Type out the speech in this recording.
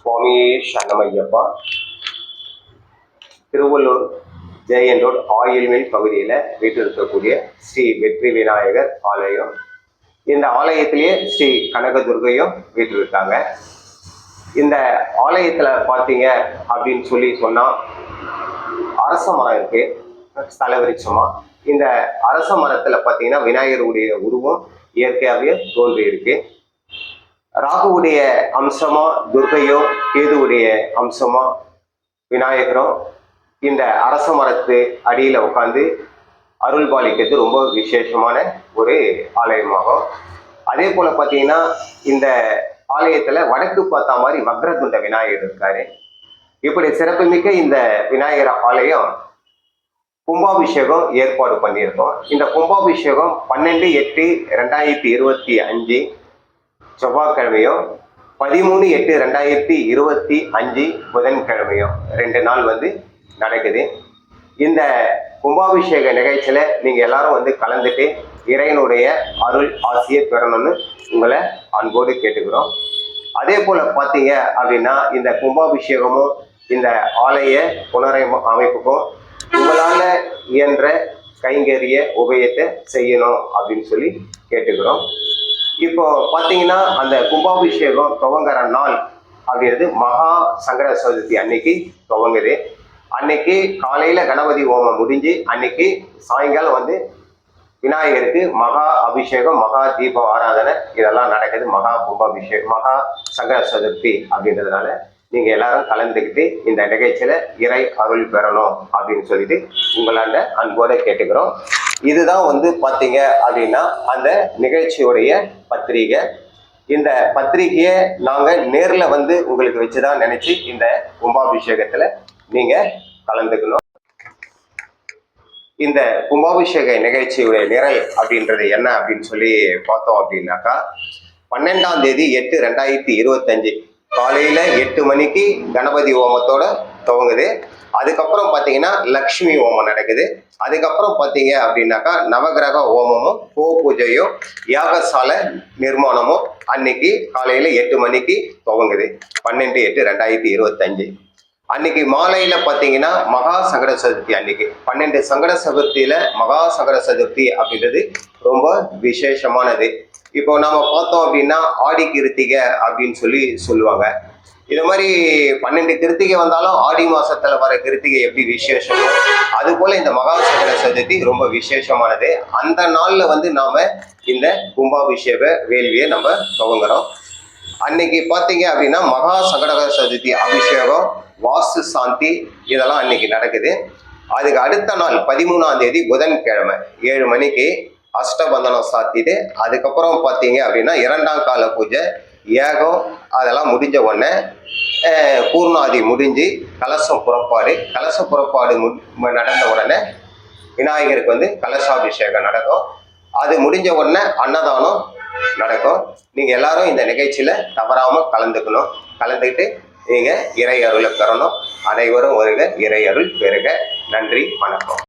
சுவாமி சரணமையப்பா. Thiruvallur Jayan road oil mill பகுதியில் வீட்டிருக்கக்கூடிய ஸ்ரீ வெற்றி விநாயகர் ஆலயம். இந்த ஆலயத்திலேயே ஸ்ரீ கனகதுர்கையும் வீட்டிருக்காங்க இந்த ஆலயத்தில் பார்த்தீங்க அப்படின்னு சொல்லி சொன்னால் அரச மரம் இருக்கு ஸ்தல விருட்சமா இந்த அரச மரத்தில் பார்த்தீங்கன்னா விநாயகருடைய உருவம் இயற்கையாகவே தோன்றி இருக்குது ராகுவுடைய அம்சமா துர்கையோ கேதுவுடைய அம்சமா விநாயகரும் இந்த அரச மரத்து அடியில் உட்காந்து அருள் பாலிக்கிறது ரொம்ப விசேஷமான ஒரு ஆலயமாகும். அதே போல பார்த்தீங்கன்னா இந்த ஆலயத்தில் வடக்கு பார்த்தா மாதிரி வக்ரதுண்ட விநாயகர் இருக்காரு. இப்படி சிறப்புமிக்க இந்த விநாயகர் ஆலயம் கும்பாபிஷேகம் ஏற்பாடு பண்ணியிருக்கோம். இந்த கும்பாபிஷேகம் பன்னெண்டு எட்டு ரெண்டாயிரத்தி இருபத்தி அஞ்சு செவ்வாய்க்கிழமையும் பதிமூணு எட்டு ரெண்டாயிரத்தி இருபத்தி அஞ்சு புதன்கிழமையும் ரெண்டு நாள் வந்து நடக்குது. இந்த கும்பாபிஷேக நிகழ்ச்சியில் நீங்கள் எல்லாரும் வந்து கலந்துட்டு இறைவனுடைய அருள் ஆசியை பெறணும்னு உங்களை அன்போடு கேட்டுக்கிறோம். அதே போல் பார்த்தீங்க அப்படின்னா இந்த கும்பாபிஷேகமும் இந்த ஆலய புனரை அமைப்புக்கும் உங்களால் இயன்ற கைங்கரிய உபயத்தை செய்யணும் அப்படின்னு சொல்லி கேட்டுக்கிறோம். இப்போ பார்த்தீங்கன்னா அந்த கும்பாபிஷேகம் துவங்குற நாள் அப்படிங்கிறது மகா சங்கர சதுர்த்தி அன்னைக்கு துவங்குது. அன்னைக்கு காலையில கணபதி ஹோமம் முடிஞ்சு அன்னைக்கு சாயங்காலம் வந்து விநாயகருக்கு மகா அபிஷேகம் மகா தீப ஆராதனை இதெல்லாம் நடக்குது. மகா கும்பாபிஷேகம் மகா சங்கர சதுர்த்தி அப்படின்றதுனால நீங்க எல்லாரும் கலந்துக்கிட்டு இந்த நிகழ்ச்சியில இறை அருள் பெறணும் அப்படின்னு சொல்லிட்டு உங்களாண்ட அன்போட கேட்டுக்கிறோம். இதுதான் வந்து பார்த்தீங்க அப்படின்னா அந்த நிகழ்ச்சியுடைய பத்திரிகை. இந்த பத்திரிகையை நாங்கள் நேரில் வந்து உங்களுக்கு வச்சுதான் நினைச்சு இந்த கும்பாபிஷேகத்தில் நீங்கள் கலந்துக்கணும். இந்த கும்பாபிஷேக நிகழ்ச்சியுடைய நிரல் அப்படின்றது என்ன அப்படின்னு சொல்லி பார்த்தோம் அப்படின்னாக்கா பன்னெண்டாம் தேதி எட்டு ரெண்டாயிரத்தி இருபத்தஞ்சு காலையில் எட்டு மணிக்கு கணபதி ஹோமத்தோட துவங்குது. அதுக்கப்புறம் பார்த்தீங்கன்னா லக்ஷ்மி ஹோமம் நடக்குது. அதுக்கப்புறம் பார்த்தீங்க அப்படின்னாக்கா நவகிரக ஹோமமும் கோ பூஜையும் யாகசாலை நிர்மாணமும் அன்னைக்கு காலையில் எட்டு மணிக்கு துவங்குது. பன்னெண்டு எட்டு ரெண்டாயிரத்தி இருபத்தஞ்சு. அன்னைக்கு மாலையில பார்த்தீங்கன்னா மகா சங்கட சதுர்த்தி அன்னைக்கு. பன்னெண்டு சங்கட சதுர்த்தியில மகா சங்கட சதுர்த்தி அப்படின்றது ரொம்ப விசேஷமானது. இப்போ நம்ம பார்த்தோம் அப்படின்னா ஆடி கிருத்திகை அப்படின்னு சொல்லி சொல்லுவாங்க. இது மாதிரி பன்னெண்டு கிருத்திகை வந்தாலும் ஆடி மாசத்துல வர கிருத்திகை எப்படி விசேஷமோ? அது போல இந்த மகா சதுர்த்தி ரொம்ப விசேஷமானது. அந்த நாள்ல வந்து நாம இந்த கும்பாபிஷேக வேள்வியை நம்ம துவங்குறோம். அன்னைக்கு பார்த்தீங்க அப்படின்னா மகா சங்கடகர சதுர்த்தி அபிஷேகம் வாஸ்து சாந்தி இதெல்லாம் அன்னைக்கு நடக்குது. அதுக்கு அடுத்த நாள் பதிமூணாம் தேதி புதன்கிழமை ஏழு மணிக்கு அஷ்டபந்தனம் சாத்திட்டு அதுக்கப்புறம் பார்த்தீங்க அப்படின்னா இரண்டாம் கால பூஜை ஏகம் அதெல்லாம் முடிஞ்ச உடனே பூர்ணாதி முடிஞ்சு கலசம் புறப்பாடு கலச புறப்பாடு நடந்த உடனே விநாயகருக்கு வந்து கலசாபிஷேகம் நடக்கும். அது முடிஞ்ச உடனே அன்னதானம் நடக்கும். நீங்கள் எல்லாரும் இந்த நிகழ்ச்சியில் தவறாமல் கலந்துக்கணும். கலந்துக்கிட்டு நீங்கள் இறை அருளை பெறணும். அனைவரும் வருக இறை அருள் பெறுக. நன்றி வணக்கம்.